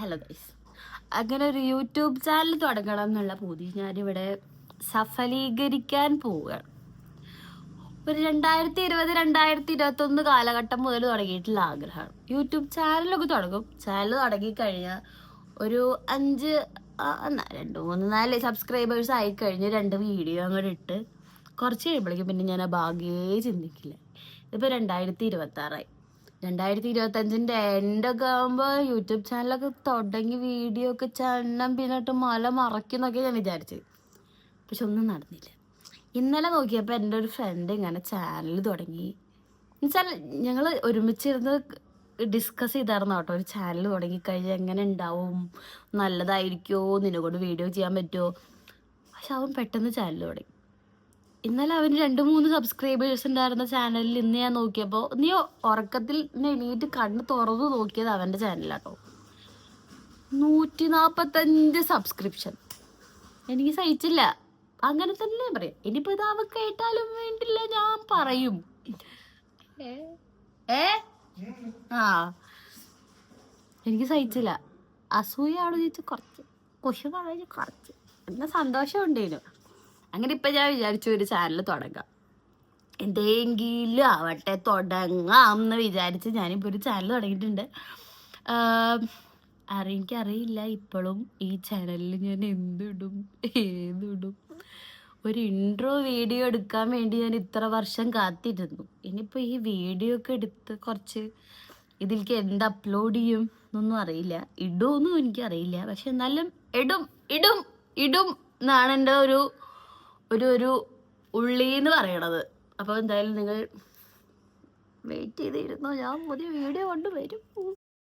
Hello guys അങ്ങനെ ഒരു YouTube channel തുടങ്ങണം എന്നുള്ള പൂതി ഞാനിവിടെ സഫലീകരിക്കാൻ പോവുകയാണ്. ഒരു രണ്ടായിരത്തി ഇരുപത് രണ്ടായിരത്തി ഇരുപത്തി ഒന്ന് കാലഘട്ടം മുതൽ തുടങ്ങിയിട്ടുള്ള ആഗ്രഹമാണ്. യൂട്യൂബ് ചാനലൊക്കെ തുടങ്ങും. ചാനൽ തുടങ്ങിക്കഴിഞ്ഞാൽ ഒരു അഞ്ച് എന്നാ രണ്ട് മൂന്ന് നാല് സബ്സ്ക്രൈബേഴ്സ് ആയി കഴിഞ്ഞ് രണ്ട് വീഡിയോ അങ്ങോട്ട് ഇട്ട് കുറച്ച് കഴിയുമ്പോഴേക്കും പിന്നെ ഞാൻ ആ ഭാഗ്യേ ചിന്തിക്കില്ല. ഇതിപ്പോൾ രണ്ടായിരത്തി ഇരുപത്തി ആറായി രണ്ടായിരത്തി ഇരുപത്തഞ്ചിന്റെ എൻഡൊക്കെ ആകുമ്പോൾ യൂട്യൂബ് ചാനലൊക്കെ തുടങ്ങി വീഡിയോ ഒക്കെ ചണ്ണം പിന്നിട്ട് മല മറക്കുന്നൊക്കെ ഞാൻ വിചാരിച്ചത് പക്ഷെ ഒന്നും നടന്നില്ല. ഇന്നലെ നോക്കിയപ്പോൾ എന്റെ ഒരു ഫ്രണ്ട് ഇങ്ങനെ ചാനൽ തുടങ്ങി. എന്നുവെച്ചാൽ ഞങ്ങൾ ഒരുമിച്ചിരുന്ന് ഡിസ്കസ് ചെയ്തായിരുന്നു കേട്ടോ. ഒരു ചാനൽ തുടങ്ങി കഴിഞ്ഞാൽ എങ്ങനെ ഉണ്ടാവും നല്ലതായിരിക്കുമോ നിന്നെ കൊണ്ട് വീഡിയോ ചെയ്യാൻ പറ്റുമോ പക്ഷെ അവൻ പെട്ടെന്ന് ചാനൽ തുടങ്ങി. ഇന്നലെ അവന് രണ്ട് മൂന്ന് സബ്സ്ക്രൈബേഴ്സ് ഉണ്ടായിരുന്ന ചാനലിൽ ഇന്ന് ഞാൻ നോക്കിയപ്പോൾ നീ ഉറക്കത്തിൽ എണീറ്റ് കണ്ണ് തുറന്നു നോക്കിയത് അവന്റെ ചാനലാട്ടോ നൂറ്റി നാൽപ്പത്തഞ്ച് സബ്സ്ക്രിപ്ഷൻ എനിക്ക് സഹിച്ചില്ല. അങ്ങനെ തന്നെ പറയാം. ഇനിയിപ്പോ ഇത് അവ കേട്ടാലും വേണ്ടില്ല ഞാൻ പറയും. ഏ? ആ. എനിക്ക് സഹിച്ചില്ല. അസൂയാണോ ചോദിച്ചു കുറച്ച്. കുശുമാണോ കുറച്ച്. എന്നാ സന്തോഷം ഉണ്ടേനു അങ്ങനെ ഇപ്പൊ ഞാൻ വിചാരിച്ചു ഒരു ചാനൽ തുടങ്ങാം. എന്തെങ്കിലും ആവട്ടെ തുടങ്ങാം എന്ന് വിചാരിച്ച് ഞാനിപ്പോൾ ഒരു ചാനൽ തുടങ്ങിയിട്ടുണ്ട്. എനിക്കറിയില്ല ഇപ്പോഴും ഈ ചാനലിൽ ഞാൻ എന്തിടും ഏതിടും. ഒരു ഇൻട്രോ വീഡിയോ എടുക്കാൻ വേണ്ടി ഞാൻ ഇത്ര വർഷം കാത്തിരുന്നു. ഇനിയിപ്പോൾ ഈ വീഡിയോ ഒക്കെ എടുത്ത് കുറച്ച് ഇതിലേക്ക് എന്ത് അപ്ലോഡ് ചെയ്യും എന്നൊന്നും അറിയില്ല. ഇടുമെന്നും എനിക്കറിയില്ല. പക്ഷെ എന്നാലും ഇടും ഇടും ഇടും എന്നാണ് എന്റെ ഒരു ഒരു ഒരു ഉള്ളീന്ന് പറയണത്. അപ്പോൾ എന്തായാലും നിങ്ങൾ വെയിറ്റ് ചെയ്തിരുന്നോ? ഞാൻ പുതിയ വീഡിയോ കൊണ്ട് വരും.